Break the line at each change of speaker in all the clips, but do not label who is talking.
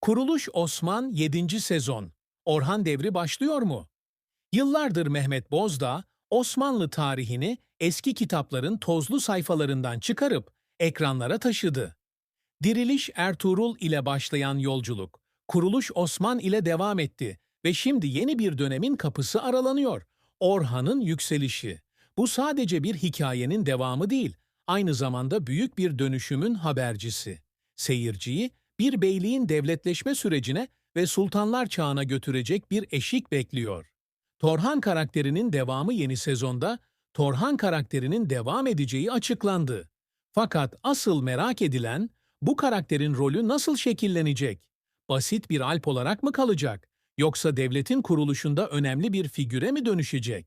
Kuruluş Osman 7. sezon. Orhan devri başlıyor mu? Yıllardır Mehmet Bozdağ, Osmanlı tarihini eski kitapların tozlu sayfalarından çıkarıp ekranlara taşıdı. Diriliş Ertuğrul ile başlayan yolculuk, Kuruluş Osman ile devam etti ve şimdi yeni bir dönemin kapısı aralanıyor. Orhan'ın yükselişi. Bu sadece bir hikayenin devamı değil, aynı zamanda büyük bir dönüşümün habercisi. Seyirciyi bir beyliğin devletleşme sürecine ve sultanlar çağına götürecek bir eşik bekliyor. Torhan karakterinin devamı yeni sezonda, Torhan karakterinin devam edeceği açıklandı. Fakat asıl merak edilen, bu karakterin rolü nasıl şekillenecek? Basit bir alp olarak mı kalacak? Yoksa devletin kuruluşunda önemli bir figüre mi dönüşecek?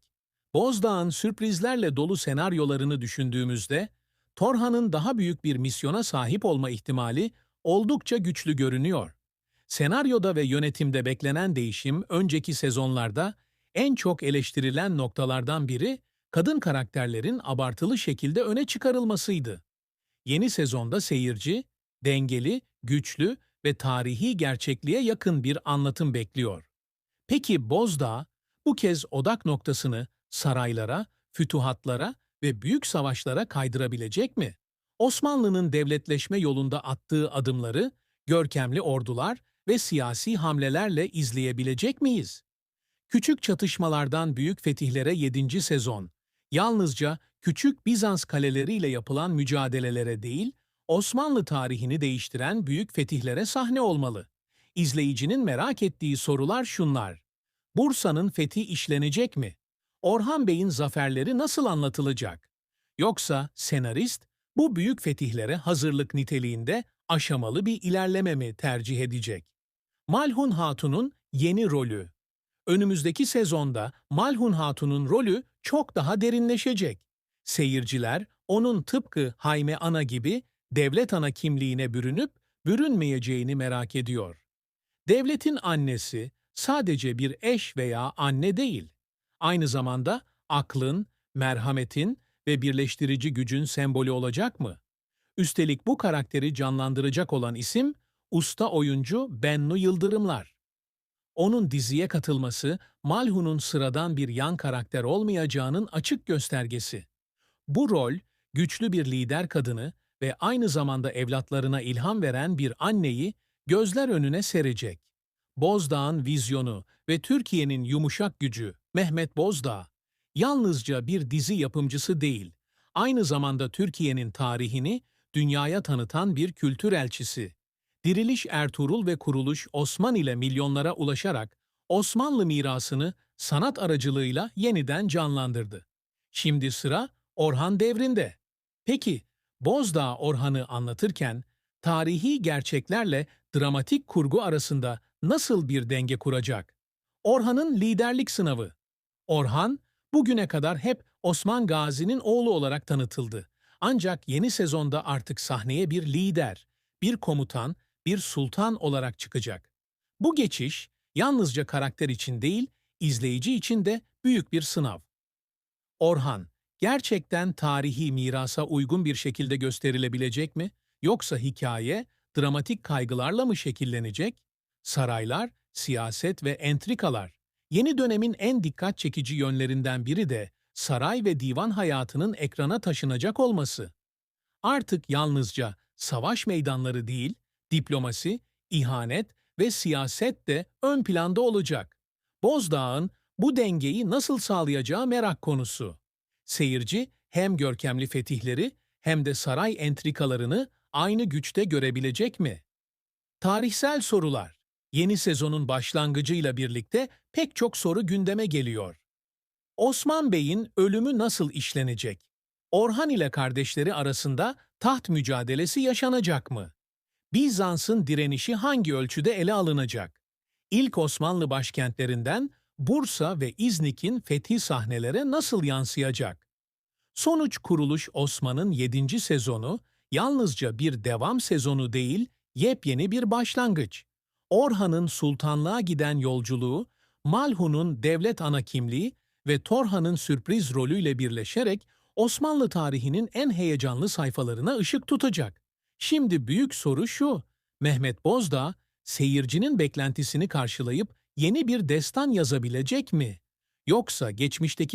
Bozdağ'ın sürprizlerle dolu senaryolarını düşündüğümüzde, Torhan'ın daha büyük bir misyona sahip olma ihtimali oldukça güçlü görünüyor. Senaryoda ve yönetimde beklenen değişim önceki sezonlarda en çok eleştirilen noktalardan biri kadın karakterlerin abartılı şekilde öne çıkarılmasıydı. Yeni sezonda seyirci, dengeli, güçlü ve tarihi gerçekliğe yakın bir anlatım bekliyor. Peki Bozdağ bu kez odak noktasını saraylara, fütuhatlara ve büyük savaşlara kaydırabilecek mi? Osmanlı'nın devletleşme yolunda attığı adımları görkemli ordular ve siyasi hamlelerle izleyebilecek miyiz? Küçük çatışmalardan büyük fetihlere 7. sezon, yalnızca küçük Bizans kaleleriyle yapılan mücadelelere değil, Osmanlı tarihini değiştiren büyük fetihlere sahne olmalı. İzleyicinin merak ettiği sorular şunlar. Bursa'nın fethi işlenecek mi? Orhan Bey'in zaferleri nasıl anlatılacak? Yoksa senarist bu büyük fetihlere hazırlık niteliğinde aşamalı bir ilerleme mi tercih edecek? Malhun Hatun'un yeni rolü Önümüzdeki sezonda Malhun Hatun'un rolü çok daha derinleşecek. Seyirciler onun tıpkı Hayme Ana gibi devlet ana kimliğine bürünüp bürünmeyeceğini merak ediyor. Devletin annesi sadece bir eş veya anne değil. Aynı zamanda aklın, merhametin ve birleştirici gücün sembolü olacak mı? Üstelik bu karakteri canlandıracak olan isim usta oyuncu Bennu Yıldırımlar. Onun diziye katılması Malhun'un sıradan bir yan karakter olmayacağının açık göstergesi. Bu rol güçlü bir lider kadını ve aynı zamanda evlatlarına ilham veren bir anneyi gözler önüne serecek. Bozdağ'ın vizyonu ve Türkiye'nin yumuşak gücü Mehmet Bozdağ, yalnızca bir dizi yapımcısı değil, aynı zamanda Türkiye'nin tarihini dünyaya tanıtan bir kültür elçisi. Diriliş Ertuğrul ve Kuruluş Osman ile milyonlara ulaşarak Osmanlı mirasını sanat aracılığıyla yeniden canlandırdı. Şimdi sıra Orhan devrinde. Peki, Bozdağ Orhan'ı anlatırken tarihi gerçeklerle dramatik kurgu arasında nasıl bir denge kuracak? Orhan'ın liderlik sınavı. Orhan, bugüne kadar hep Osman Gazi'nin oğlu olarak tanıtıldı. Ancak yeni sezonda artık sahneye bir lider, bir komutan, bir sultan olarak çıkacak. Bu geçiş yalnızca karakter için değil, izleyici için de büyük bir sınav. Orhan, gerçekten tarihi mirasa uygun bir şekilde gösterilebilecek mi? Yoksa hikaye, dramatik kaygılarla mı şekillenecek? Saraylar, siyaset ve entrikalar. Yeni dönemin en dikkat çekici yönlerinden biri de saray ve divan hayatının ekrana taşınacak olması. Artık yalnızca savaş meydanları değil, diplomasi, ihanet ve siyaset de ön planda olacak. Bozdağ'ın bu dengeyi nasıl sağlayacağı merak konusu. Seyirci hem görkemli fetihleri hem de saray entrikalarını aynı güçte görebilecek mi? Tarihsel sorular. Yeni sezonun başlangıcıyla birlikte pek çok soru gündeme geliyor. Osman Bey'in ölümü nasıl işlenecek? Orhan ile kardeşleri arasında taht mücadelesi yaşanacak mı? Bizans'ın direnişi hangi ölçüde ele alınacak? İlk Osmanlı başkentlerinden Bursa ve İznik'in fethi sahnelere nasıl yansıyacak? Sonuç kuruluş Osman'ın 7. sezonu yalnızca bir devam sezonu değil, yepyeni bir başlangıç. Orhan'ın sultanlığa giden yolculuğu, Malhun'un devlet ana kimliği ve Torhan'ın sürpriz rolüyle birleşerek Osmanlı tarihinin en heyecanlı sayfalarına ışık tutacak. Şimdi büyük soru şu, Mehmet Bozdağ seyircinin beklentisini karşılayıp yeni bir destan yazabilecek mi? Yoksa geçmişteki